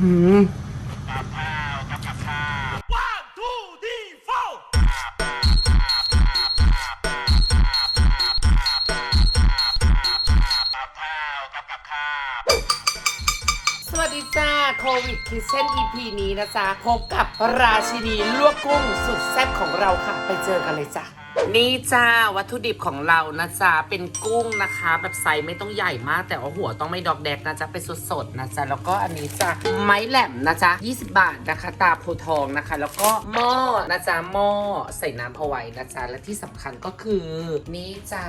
หืมสวัสดีจ้าโควิดคิเช่น EP นี้นะจ๊ะพบกับราชินีลวกกุ้งสุดแซ่บของเราค่ะ ไปเจอกันเลยจ้ะ นี่จ้าวัตถุดิบของเรานะจ๊ะเป็นกุ้งนะคะ แบบไซส์ไม่ต้องใหญ่มาก แต่ว่าหัวต้องไม่ดอกแดกนะจ๊ะเป็นสดๆนะจ๊ะแล้วก็อันนี้จ้ะไม้แหลมนะจ๊ะ20 บาทนะคะ ตาโพทองนะคะ แล้วก็หม้อนะจ๊ะหม้อใส่น้ำเอาไว้นะจ๊ะและที่สำคัญก็คือ นี่จ้า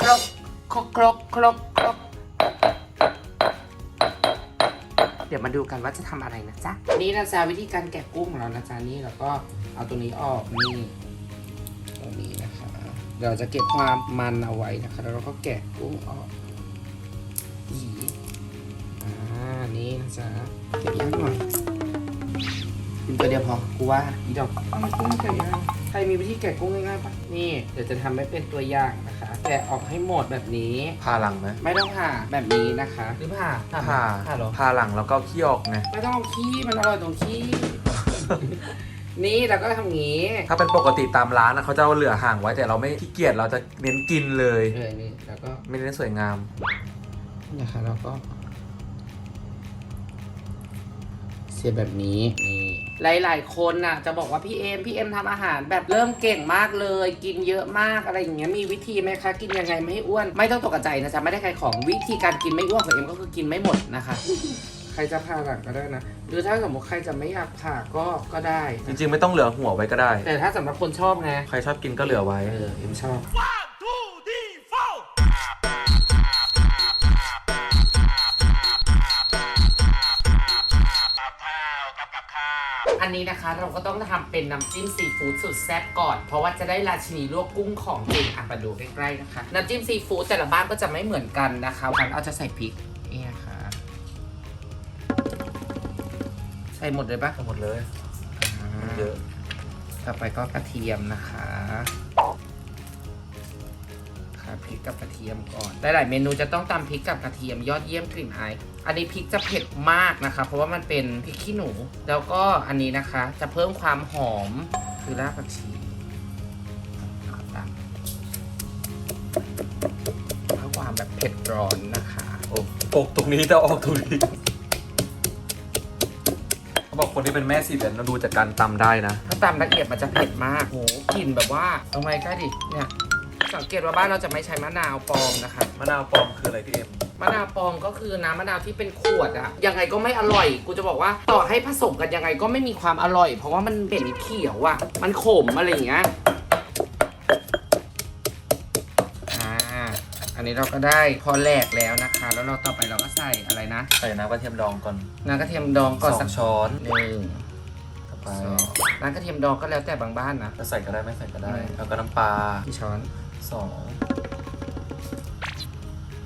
ครกครกครกครกครกเดี๋ยวมาดูกันว่าจะทำอะไรนะจ๊ะนี่นะจ๊ะวิธีการแกะกุ้งของเรานะจ๊ะนี่แล้วก็เอาตัวนี้ออกนี่ ดี๋ยวเราจะเก็บความมันเอาไว้นะคะแล้วเราก็แกะกุ้งออกอีอ่านี่นะจ๊ะเก็บยากหน่อยกินตัวเดียวพอกูว่าอีดอกทำไมกุ้งไม่แกะยากใครมีวิธีแกะกุ้งง่ายๆปะนี่เดี๋ยวจะทำให้เป็นตัวอย่างนะคะ แกะออกให้หมดแบบนี้ ผ่าหลังไหมไม่ต้องผ่าแบบนี้นะคะ หรือผ่าไหมผ่าผ่าเหรอผ่าหลังแล้วก็เอาขี้ออกไงไม่ต้องเอาขี้มันอร่อยตรงขี้ นี่เราก็ทำงี้ถ้าเป็นปกติตามร้านนะเขาจะเอาเหลือห่างไว้แต่เราไม่ขี้เกียจเราจะเน้นกินเลย เออนี่แล้วก็ไม่เน้นสวยงามนะคะเราก็ เสียบแบบนี้นี่ หลาย ๆ คนน่ะ จะบอกว่าพี่เอ็มพี่เอ็มทำอาหารแบบเริ่มเก่งมากเลย กินเยอะมากอะไรอย่างเงี้ยมีวิธีไหมคะ กินยังไงไม่ให้อ้วน ไม่ต้องตกใจนะจ๊ะไม่ได้ใครของวิธีการกินไม่อ้วนของเอ็มก็คือกินไม่หมดนะคะ ใครจะผ่าหลังก็ได้นะ หรือถ้าสมมติใครจะไม่อยากผ่าก็ก็ได้ จริงๆ ไม่ต้องเหลือหัวไว้ก็ได้ แต่ถ้าสำหรับคนชอบไงใครชอบกินก็เหลือไว้ เออเอ็มชอบ อันนี้นะคะเราก็ต้องทำเป็นน้ำจิ้มซีฟู้ดสุดแซ่บก่อน เพราะว่าจะได้ราชินีลวกกุ้งของจริงอะมาดูใกล้ๆนะคะ น้ำจิ้มซีฟู้ดแต่ละบ้านก็จะไม่เหมือนกันนะคะฉันเอาจะใส่พริก ส่หมดเลยปะทั้งหมดเลยเยอะต่อไปก็กระเทียมนะคะค่ะพริกกับกระเทียมก่อนหลายๆเมนูจะต้องตำพริกกับกระเทียมยอดเยี่ยมกลิ่นอายอันนี้พริกจะเผ็ดมากนะคะ เพราะว่ามันเป็นพริกขี้หนู แล้วก็อันนี้นะคะ จะเพิ่มความหอมคือรากผักชีตามเพื่อความแบบเผ็ดร้อนนะคะโอ้ปกตรงนี้จะออกตรงนี้เขาบอก คนที่เป็นแม่สีเดือนเราดูจากการตำได้นะ ถ้าตำละเอียดมันจะเผ็ดมากโหกลิ่นแบบว่าเอาไงใกล้ดิเนี่ยสังเกตว่าบ้านเราจะไม่ใช้มะนาวปลอมนะคะมะนาวปลอมคืออะไรพี่เอ็ม มะนาวปลอมก็คือน้ำมะนาวที่เป็นขวดอะยังไงก็ไม่อร่อย กูจะบอกว่าต่อให้ผสมกันยังไงก็ไม่มีความอร่อย เพราะว่ามันเป็นเขียวอะมันขมอะไรอย่างเงี้ย อันนี้เราก็ได้พอแหลกแล้วนะคะ แล้วเราต่อไปเราก็ใส่อะไรนะ ใส่น้ำกระเทียมดองก่อนน้ำกระเทียมดองก่อนสสัอกงช้อนหนึ่งต่อไปสองน้ำกระเทียมดองก็แล้วแต่บางบ้านนะ จะใส่ก็ได้ไม่ใส่ก็ได้อืมแล้วก็น้ำปลากี่ช้อนสอง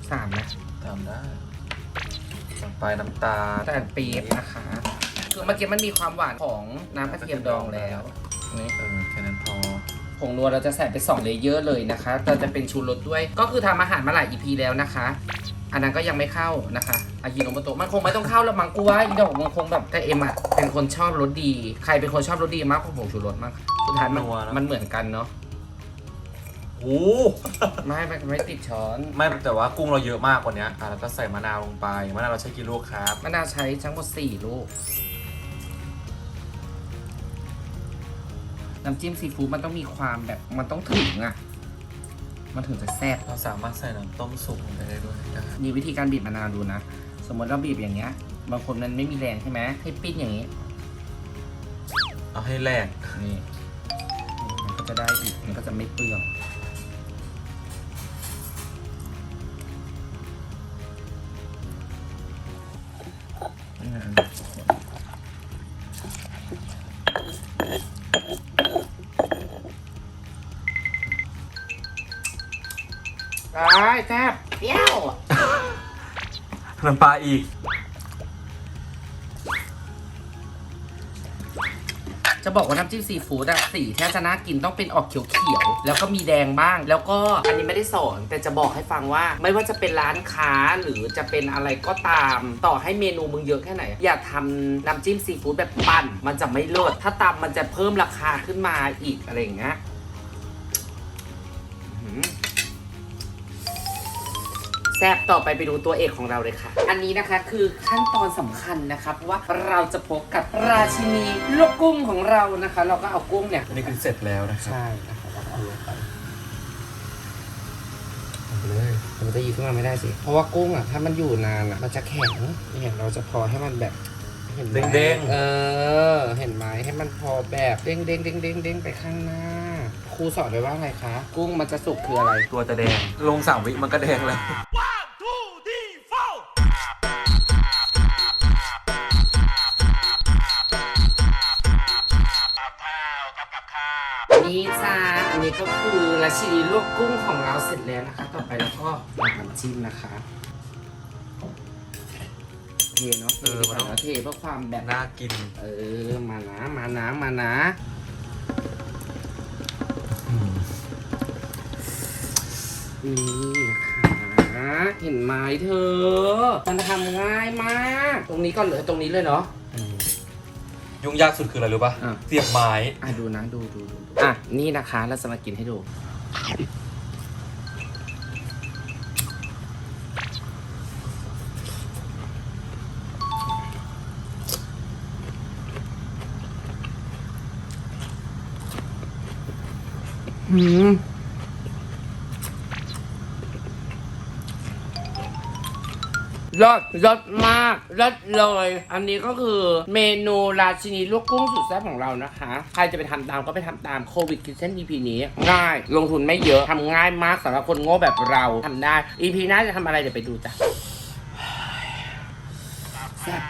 สามนะตามได้ต่อไปน้ำตาล แต่ปี๊บนะคะ คือเมื่อกี้มันมีความหวานของน้ำกระเทียมดองแล้วนี่เออแค่นั้นพอ ผงนัวเราจะใส่ไป2เลเยอร์เลยนะคะเราจะเป็นชูรสด้วย ก็คือทำอาหารมาหลาย EP แล้วนะคะ อันนั้นก็ยังไม่เข้านะคะอายิโนโมโตะมันคงไม่ต้องเข้าแล้วมั้งกูว่าอีดอกมันคงแบบแต่เอ็มอะเป็นคนชอบรสดี ใครเป็นคนชอบรสดีมากกว่าผงชูรสมากสุดท้ายมันมันเหมือนกันเนาะโอ้ไม่ไม่ไม่ติดช้อนไม่แต่ว่ากุ้งเราเยอะมากกว่านี้อะแล้วก็ใส่มะนาวลงไป มะนาวเราใช้กี่ลูกครับมะนาวใช้ทั้งหมด4ลูก น้ำจิ้มซีฟู้ดมันต้องมีความแบบมันต้องถึงอะมันถึงจะแซ่บเราสามารถใส่น้ำต้มสุกลงไปได้ด้วยนะครับมีวิธีการบีบมะนาวดูนะ สมมติเราบีบอย่างเงี้ย บางคนมันไม่มีแรงใช่ไหมให้ปิ้นอย่างนี้ เอาให้แรงนี่ มันก็จะได้อีก มันก็จะไม่เปลืองนี่นะ ได้แซ่บเปรี้ยวน้ำปลาอีก จะบอกว่าน้ำจิ้มซีฟู้ดอะสีที่จะน่ากินต้องเป็นออกเขียวๆ แล้วก็มีแดงบ้าง แล้วก็อันนี้ไม่ได้สอน แต่จะบอกให้ฟังว่า ไม่ว่าจะเป็นร้านค้าหรือจะเป็นอะไรก็ตาม ต่อให้เมนูมึงเยอะแค่ไหน อย่าทำน้ำจิ้มซีฟู้ดแบบปั่น มันจะไม่เลิศถ้าตำมันจะเพิ่มราคาขึ้นมาอีกอะไรอย่างเงี้ย แซบต่อไปไปดูตัวเอกของเราเลยค่ะ อันนี้นะคะคือขั้นตอนสำคัญนะคะเพราะว่าเราจะพบกับราชินีลวกกุ้งของเรานะคะ เราก็เอากุ้งเนี่ยอันนี้คือเสร็จแล้วนะครับใช่นะคะเราก็เอาลงไปเอาไปเลยแต่มันจะหยิบขึ้นมาไม่ได้สิ เพราะว่ากุ้งอะถ้ามันอยู่นานอะมันจะแข็งเนี่ยเราจะพอให้มันแบบเห็นไหมเด้งเออ เห็นไหมให้มันพอแบบเด้งเด้งเด้งเด้งเด้งไปข้างหน้า ครูสอนไว้ว่าไงคะ กุ้งมันจะสุกคืออะไรๆตัวจะแดง ลงสามวิมันก็แดงเลย นี่จ้าอันนี้ก็คือราชินีลวกกุ้งของเราเสร็จแล้วนะคะ ต่อไปแล้วก็ตักน้ำจิ้มนะคะเทเนาะเทเออดีกมันว่าต้องเนอะเทเพื่อความแบบ น่ากินเออ มานะ มานะ มานะอืมนี่นะคะ เห็นไหมเธอ มันทำง่ายมาก ตรงนี้ก็เหลือตรงนี้เลยเนาะ ยุ่งยากสุดคืออะไรรู้ป่ะอะ เสียบไม้อะดูนะดูดูดูดูอะนี่นะคะเราจะมากินให้ดู อืม รสรสมากรสเลย อันนี้ก็คือเมนูราชินีลูกกุ้งสุดแซ่บของเรานะคะ ใครจะไปทำตามก็ไปทำตามโควิดคิดเช่น EP นี้ ง่าย ลงทุนไม่เยอะทำง่ายมากสำหรับคนโง่แบบเราทำได้ EP หน้าจะทำอะไรเดี๋ยวไปดูจ้ะแซ่บ